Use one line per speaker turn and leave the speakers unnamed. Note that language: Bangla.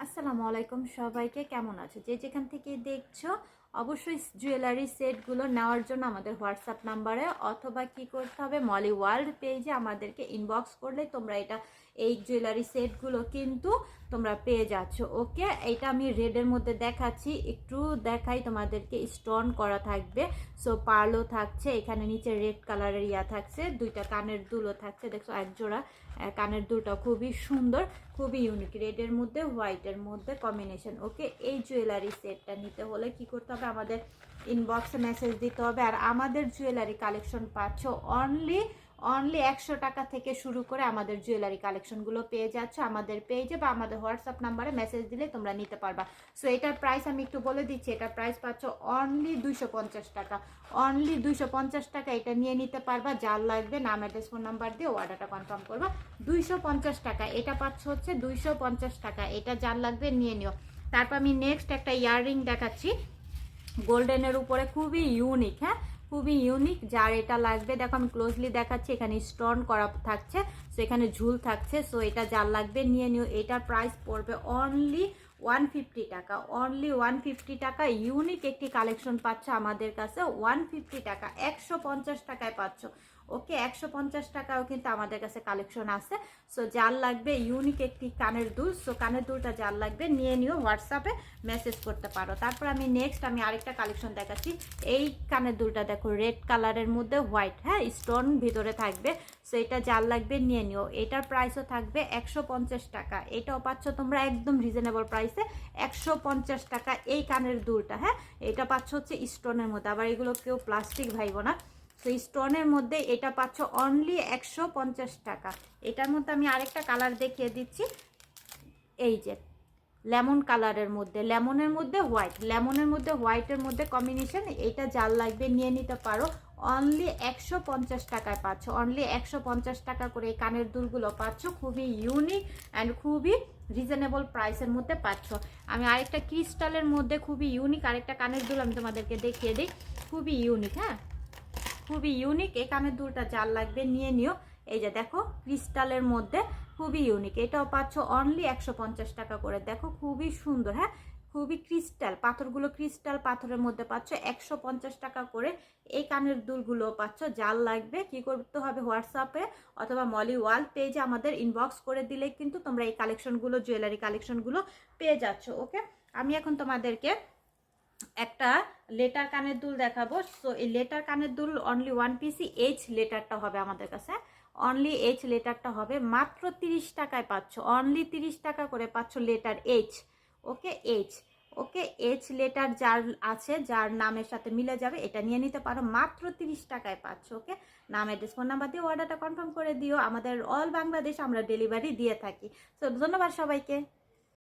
আসসালামু আলাইকুম সবাইকে কেমন আছো? যে যেখান থেকে দেখছ অবশ্যই জুয়েলারি সেটগুলো নেওয়ার জন্য আমাদের হোয়াটসঅ্যাপ নাম্বারে অথবা কি করতে হবে মলি ওয়ার্ল্ড পেজে আমাদেরকে ইনবক্স করলে তোমরা এটা, এই জুয়েলারি সেটগুলো কিন্তু তোমরা পেয়ে যাচ্ছ। ওকে এটা আমি রেডের মধ্যে দেখাচ্ছি। একটু দেখাই তোমাদেরকে স্টোন করা থাকবে। সো পার্লও থাকছে, এখানে নিচে রেড কালারের ইয়া থাকছে, দুইটা কানের দুলো থাকছে। দেখছ, এক জোড়া কানের দুলটা খুবই সুন্দর, খুবই ইউনিক রেডের মধ্যে হোয়াইটের মধ্যে কম্বিনেশন ওকে এই জুয়েলারি সেটটা নিতে হলে কি করতে হবে আমাদের ইনবক্সে মেসেজ দিতে হবে। আর আমাদের জুয়েলারি কালেকশন পাচ্ছ। অনলি অনলি একশো টাকা থেকে শুরু করে আমাদের জুয়েলারি কালেকশনগুলো পেয়ে যাচ্ছ। আমাদের পেজে বা আমাদের হোয়াটসঅ্যাপ নাম্বারে মেসেজ দিলে তোমরা নিতে পারবা। সো এটার প্রাইস আমি একটু বলে দিচ্ছি। এটার প্রাইস পাচ্ছ অনলি দুইশো পঞ্চাশ টাকা। অনলি দুইশো পঞ্চাশ টাকা এটা নিয়ে নিতে পারবা। যার লাগবে নাম অ্যাড্রেস ফোন নাম্বার দিয়ে অর্ডারটা কনফার্ম করবা। দুইশো পঞ্চাশ টাকা। এটা পাচ্ছ হচ্ছে দুইশো পঞ্চাশ টাকা। এটা যার লাগবে নিয়ে নিও। তারপর আমি নেক্সট একটা ইয়াররিং দেখাচ্ছি। গোল্ডেনের উপরে খুবই ইউনিক হ্যাঁ? খুবই ইউনিক যার এটা লাগবে, দেখো আমি ক্লোজলি দেখাচ্ছি, এখানে স্টোন করা থাকছে সো এখানে ঝুল থাকছে সো এটা যার লাগবে নিয়ে নিও, এটার প্রাইস পড়বে অনলি ওয়ান ফিফটি টাকা অনলি ওয়ান ফিফটি টাকা ইউনিক একটি কালেকশন পাচ্ছ আমাদের কাছে ওয়ান ফিফটি টাকা, একশো পঞ্চাশ টাকায় পাচ্ছ। ওকে, একশো পঞ্চাশ টাকাও কিন্তু আমাদের কাছে কালেকশন আছে। সো যার লাগবে ইউনিক একটি কানের দুল সো কানের দুলটা যার লাগবে নিয়ে নিও হোয়াটসঅ্যাপে মেসেজ করতে পারো। তারপর আমি নেক্সট আমি আরেকটা কালেকশন দেখাচ্ছি। এই কানের দুলটা দেখো রেড কালারের মধ্যে হোয়াইট হ্যাঁ স্টোন ভিতরে থাকবে। সো এটা যার লাগবে নিয়ে নিও। এটার প্রাইসও থাকবে একশো পঞ্চাশ টাকা। এটাও পাচ্ছ তোমরা একদম রিজনেবল প্রাইসে একশো পঞ্চাশ টাকা এই কানের দুলটা হ্যাঁ? এটা পাচ্ছ হচ্ছে স্টোনের মধ্যে। আবার এগুলো কেউ প্লাস্টিক ভাইব না। তো স্টোনের মধ্যে এটা পাচ্ছ অনলি একশো পঞ্চাশ টাকা। এটার মধ্যে আমি আরেকটা কালার দেখিয়ে দিচ্ছি। এই যে লেমন কালারের মধ্যে লেমনের মধ্যে হোয়াইট লেমনের মধ্যে হোয়াইটের মধ্যে কম্বিনেশন এটা জাল লাগবে নিয়ে নিতে পারো। অনলি একশো পঞ্চাশ টাকায় পাচ্ছ অনলি একশো পঞ্চাশ টাকা করে এই কানের দুলগুলো পাচ্ছ। খুবই ইউনিক অ্যান্ড খুবই রিজনেবল প্রাইসের মধ্যে পাচ্ছ। আমি আরেকটা ক্রিস্টালের মধ্যে খুবই ইউনিক আরেকটা কানের দুল আমি তোমাদেরকে দেখিয়ে দিই। খুবই ইউনিক হ্যাঁ? খুবই ইউনিক এই কানের দুলটা যার লাগবে নিয়ে নিও। এই যে দেখো ক্রিস্টালের মধ্যে খুবই ইউনিক এটাও পাচ্ছ অনলি একশো পঞ্চাশ টাকা করে। দেখো, খুবই সুন্দর হ্যাঁ? খুবই ক্রিস্টাল পাথরগুলো ক্রিস্টাল পাথরের মধ্যে পাচ্ছ একশো পঞ্চাশ টাকা করে। এই কানের দুলগুলো পাচ্ছ। জাল লাগবে কি করতে হবে হোয়াটসঅ্যাপে অথবা মলি ওয়াল পেজে আমাদের ইনবক্স করে দিলে কিন্তু তোমরা এই কালেকশনগুলো জুয়েলারি কালেকশনগুলো পেয়ে যাচ্ছ ওকে আমি এখন তোমাদেরকে একটা লেটার কানের দুল দেখাবো। সো এই লেটার কানের দুল অনলি ওয়ান পিসি এইচ লেটারটা হবে আমাদের কাছে। অনলি এইচ লেটারটা হবে মাত্র তিরিশ টাকায় পাচ্ছ। অনলি তিরিশ টাকা করে পাচ্ছ letter H okay H okay H letter যার আছে, যার নামের সাথে মিলে যাবে, এটা নিয়ে নিতে পারো। মাত্র তিরিশ টাকায় পাচ্ছ। ওকে নাম অ্যাড্রেস ফোন নাম্বার দিয়ে অর্ডারটা কনফার্ম করে দিও। আমাদের অল বাংলাদেশ আমরা ডেলিভারি দিয়ে থাকি। সো ধন্যবাদ সবাইকে।